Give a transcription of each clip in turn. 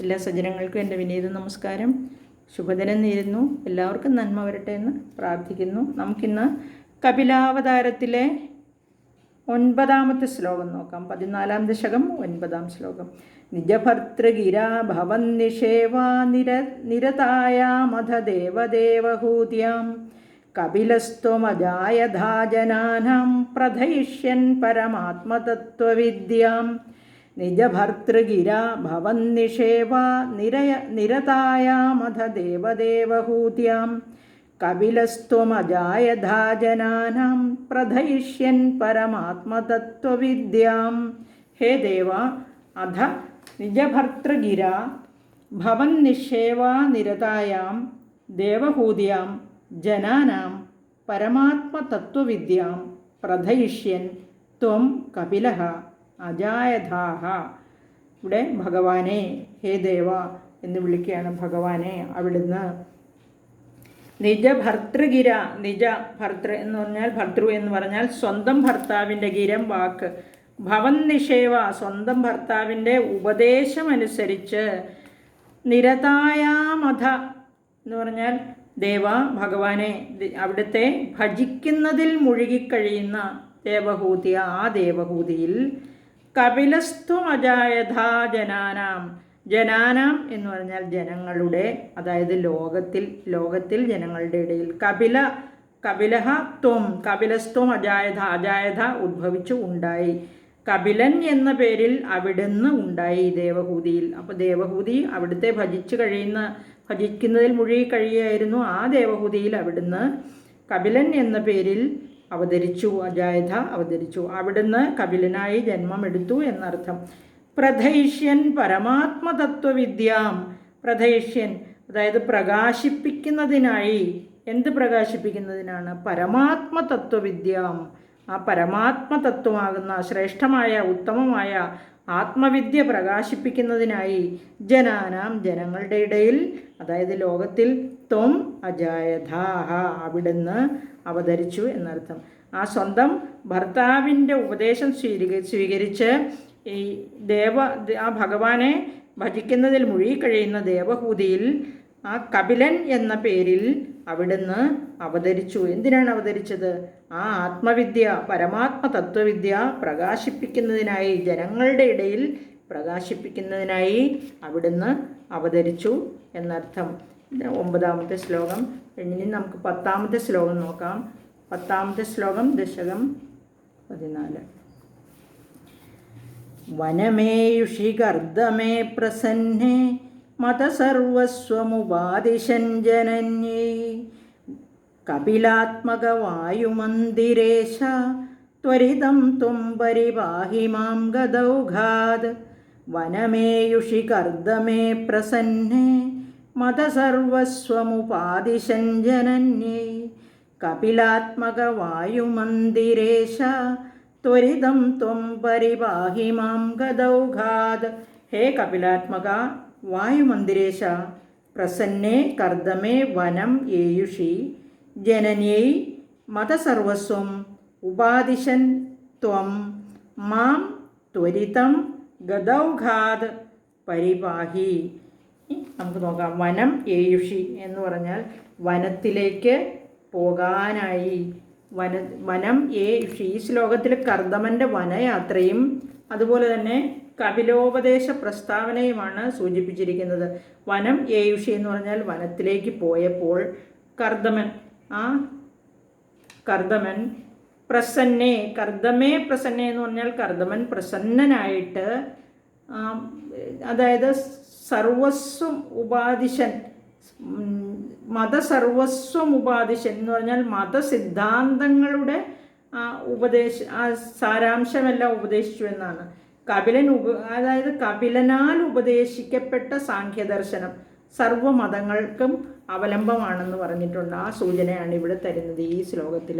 എല്ലാ സജ്ജനങ്ങൾക്കും എന്റെ വിനീത നമസ്കാരം. ശുഭദിനം നേരുന്നു. എല്ലാവർക്കും നന്മ വരട്ടെ എന്ന് പ്രാർത്ഥിക്കുന്നു. നമുക്കിന്ന് കപിലാവതാരത്തിലെ ഒൻപതാമത്തെ ശ്ലോകം നോക്കാം. പതിനാലാം ദശകം ഒൻപതാം ശ്ലോകം. നിജഭർത്തൃഗിരാ ഭവൻ നിഷേവാ നിര നിരതായാമധ ദേവദേവഹൂത്യാം. കപിലസ്ത്വമജായധാജനാനാം പ്രഥയിഷ്യൻ പരമാത്മതത്വവിദ്യാം. നിജഭർത്തൃഗിരാ ഭവൻ നിഷേവാ നിരയ നിരതായാമധ ദേവദേവഹൂത്യാം കപിലസ്ത്വമജായധാജനാനാം പ്രഥയിഷ്യൻ പരമാത്മതത്വവിദ്യാം ഹേ ദേവ അധ നിജഭർത്തൃഗിര ഭവൻ നിഷേവാ നിരതായാം ദേവഹൂതിയാം ജനാനാം പരമാത്മതത്വവിദ്യാം പ്രഥയിഷ്യൻ ത്വം കപിലഃ അജായധാഹ ഇവിടെ ഭഗവാനെ ഹേ ദേവ എന്ന് വിളിക്കുകയാണ് ഭഗവാനെ അവിടുന്ന്. നിജ ഭർത്തൃഗിര നിജ ഭർത്തൃ എന്ന് പറഞ്ഞാൽ ഭർത്തൃ എന്ന് പറഞ്ഞാൽ സ്വന്തം ഭർത്താവിന്റെ ഗിരം വാക്ക്. ഭവൻ നിഷേവ സ്വന്തം ഭർത്താവിന്റെ ഉപദേശമനുസരിച്ച് നിരതായാമധ എന്ന് പറഞ്ഞാൽ ദേവ ഭഗവാനെ അവിടുത്തെ ഭജിക്കുന്നതിൽ മുഴുകിക്കഴിയുന്ന ദേവഹൂതി ആ ദേവഹൂതിയിൽ കപിലസ്ത്വമജായഥാ ജനാനാം ജനാനാം എന്ന് പറഞ്ഞാൽ ജനങ്ങളുടെ അതായത് ലോകത്തിൽ ലോകത്തിൽ ജനങ്ങളുടെ ഇടയിൽ കപില കപിലഹ ത്വം കപിലസ്ത്വം അജായധ അജായധ ഉദ്ഭവിച്ചു ഉണ്ടായി. കപിലൻ എന്ന പേരിൽ അവിടുന്ന് ഉണ്ടായി ദേവഹൂതിയിൽ. അപ്പോൾ ദേവഹൂതി അവിടുത്തെ ഭജിച്ചു കഴിയുന്ന ഭജിക്കുന്നതിൽ മുഴുകി കഴിയുകയായിരുന്നു ആ ദേവഹൂതിയിൽ അവിടുന്ന്. കപിലൻ എന്ന പേരിൽ അവതരിച്ചു അജായധ അവതരിച്ചു. അവിടുന്ന് കപിലനായി ജന്മമെടുത്തു എന്നർത്ഥം. പ്രഥൈഷ്യൻ പരമാത്മതത്വവിദ്യാം. പ്രഥൈഷ്യൻ അതായത് പ്രകാശിപ്പിക്കുന്നതിനായി. എന്ത് പ്രകാശിപ്പിക്കുന്നതിനാണ്? പരമാത്മതത്വവിദ്യാം. ആ പരമാത്മതത്വമാകുന്ന ശ്രേഷ്ഠമായ ഉത്തമമായ ആത്മവിദ്യ പ്രകാശിപ്പിക്കുന്നതിനായി ജനാനാം ജനങ്ങളുടെ ഇടയിൽ അതായത് ലോകത്തിൽ ത്വം അജായധാഹ അവിടുന്ന് അവതരിച്ചു എന്നർത്ഥം. ആ സ്വന്തം ഭർത്താവിന്റെ ഉപദേശം സ്വീക സ്വീകരിച്ച് ഈ ദേവ ആ ഭഗവാനെ ഭജിക്കുന്നതിൽ മുഴുകിക്കഴിയുന്ന ദേവഹൂതിയിൽ ആ കപിലൻ എന്ന പേരിൽ അവിടുന്ന് അവതരിച്ചു. എന്തിനാണ് അവതരിച്ചത്? ആ ആത്മവിദ്യ പരമാത്മ തത്വവിദ്യ പ്രകാശിപ്പിക്കുന്നതിനായി ജനങ്ങളുടെ ഇടയിൽ പ്രകാശിപ്പിക്കുന്നതിനായി അവിടുന്ന് അവതരിച്ചു എന്നർത്ഥം. ഒമ്പതാമത്തെ ശ്ലോകം. ഇനി നമുക്ക് പത്താമത്തെ ശ്ലോകം നോക്കാം. പത്താമത്തെ ശ്ലോകം ദശകം പതിനാല്. വനമേയുഷി ഗർദ്ദമേ പ്രസന്നേ മതസർവസ്വമുപാദിശൻ ജനന്യേ കപിലാത്മകവായുമന്ദിരേശ ത്വരിതം ത്വം പരിപാഹി മാം ഗദൗഘാത് വനമേയുഷി കർദ്ദമേ പ്രസന്നേ മതസർവസ്വമുപാദിശൻ ജനന്യേ കപിലാത്മകവായുമന്ദിരേശ ത്വരിതം ത്വം പരിപാഹി മാം ഗദൗഘാത് ഹേ കപിലാത്മക വായുമന്ദിരേശ പ്രസന്നേ കർദ്ദമേ വനം ഏയുഷി ജനന്യൈ മതസർവസ്വം ഉപാദിശൻ ത്വം മാം ത്വരിതം ഗതൗഘാത് പരിപാഹി. നമുക്ക് നോക്കാം. വനം ഏയുഷി എന്ന് പറഞ്ഞാൽ വനത്തിലേക്ക് പോകാനായി. വന വനം ഏയുഷി. ഈ ശ്ലോകത്തിൽ കർദമന്റെ വനയാത്രയും അതുപോലെ തന്നെ കപിലോപദേശ പ്രസ്താവനയുമാണ് സൂചിപ്പിച്ചിരിക്കുന്നത്. വനം ഏയുഷി എന്ന് പറഞ്ഞാൽ വനത്തിലേക്ക് പോയപ്പോൾ കർദമൻ ആ കർദമൻ പ്രസന്നേ കർദമേ പ്രസന്നേ എന്ന് പറഞ്ഞാൽ കർദമൻ പ്രസന്നനായിട്ട് അതായത് സർവസ്വം ഉപാധിശൻ മതസർവസ്വം ഉപാധിശൻ എന്ന് പറഞ്ഞാൽ മതസിദ്ധാന്തങ്ങളുടെ ഉപദേശ സാരാംശമെല്ലാം ഉപദേശിച്ചു എന്നാണ്. കപിലൻ ഉപ അതായത് കപിലനാൽ ഉപദേശിക്കപ്പെട്ട സാഖ്യദർശനം സർവമതങ്ങൾക്കും അവലംബമാണെന്ന് പറഞ്ഞിട്ടുണ്ട്. ആ സൂചനയാണ് ഇവിടെ തരുന്നത് ഈ ശ്ലോകത്തിൽ.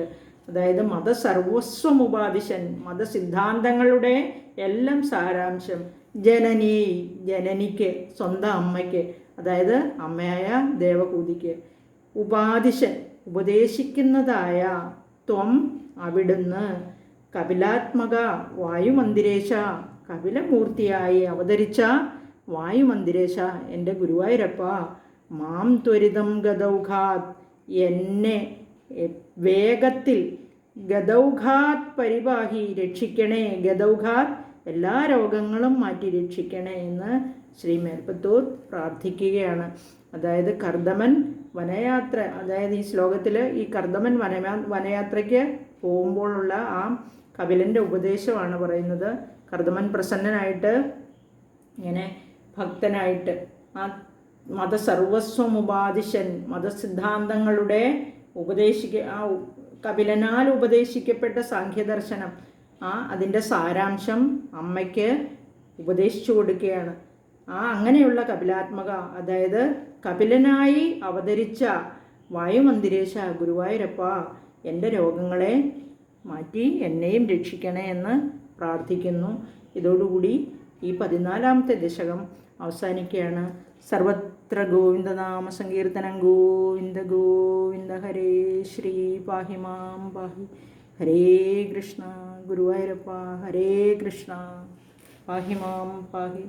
അതായത് മതസർവസ്വം ഉപാദിശൻ മതസിദ്ധാന്തങ്ങളുടെ എല്ലാം സാരാംശം. ജനനി ജനനിക്ക് സ്വന്തം അമ്മയ്ക്ക് അതായത് അമ്മയായ ദേവകൂതിക്ക്. ഉപാധിശൻ ഉപദേശിക്കുന്നതായ ത്വം അവിടുന്ന് കപിലാത്മക വായുമന്ദിരേശ കപിലമൂർത്തിയായി അവതരിച്ച വായുമന്ദിരേശ എന്റെ ഗുരുവായൂരപ്പ മാം ത്വരിതം ഗതൗഘാത് എന്നെ വേഗത്തിൽ ഗതൗഘാത് പരിപാഹി രക്ഷിക്കണേ ഗതൗഘാത് എല്ലാ രോഗങ്ങളും മാറ്റി രക്ഷിക്കണേ എന്ന് ശ്രീ മേൽപ്പത്തൂർ പ്രാർത്ഥിക്കുകയാണ്. അതായത് കർദമൻ വനയാത്ര അതായത് ഈ ശ്ലോകത്തിൽ ഈ കർദമൻ വനയാ വനയാത്രയ്ക്ക് പോകുമ്പോഴുള്ള ആ കപിലന്റെ ഉപദേശമാണ് പറയുന്നത്. കർദമൻ പ്രസന്നനായിട്ട് ഇങ്ങനെ ഭക്തനായിട്ട് ആ മതസർവസ്വമുപാധിശൻ മതസിദ്ധാന്തങ്ങളുടെ ഉപദേശിക്ക ആ കപിലനാൽ ഉപദേശിക്കപ്പെട്ട സാഖ്യദർശനം ആ അതിന്റെ സാരാംശം അമ്മയ്ക്ക് ഉപദേശിച്ചു കൊടുക്കുകയാണ്. ആ അങ്ങനെയുള്ള കപിലാത്മക അതായത് കപിലനായി അവതരിച്ച വായുമന്ദിരേശ ഗുരുവായൂരപ്പ എന്റെ രോഗങ്ങളെ മാറ്റി എന്നെയും രക്ഷിക്കണേ എന്ന് പ്രാർത്ഥിക്കുന്നു. ഇതോടുകൂടി ഈ പതിനാലാമത്തെ ദശകം അവസാനിക്കുകയാണ്. സർവത്ര ഗോവിന്ദനാമ സങ്കീർത്തനം. ഗോവിന്ദ ഗോവിന്ദ ഹരേ ശ്രീ പാഹി മാം പാഹി. ഹരേ കൃഷ്ണ ഗുരുവായൂരപ്പ ഹരേ കൃഷ്ണ പാഹി മാം പാഹി.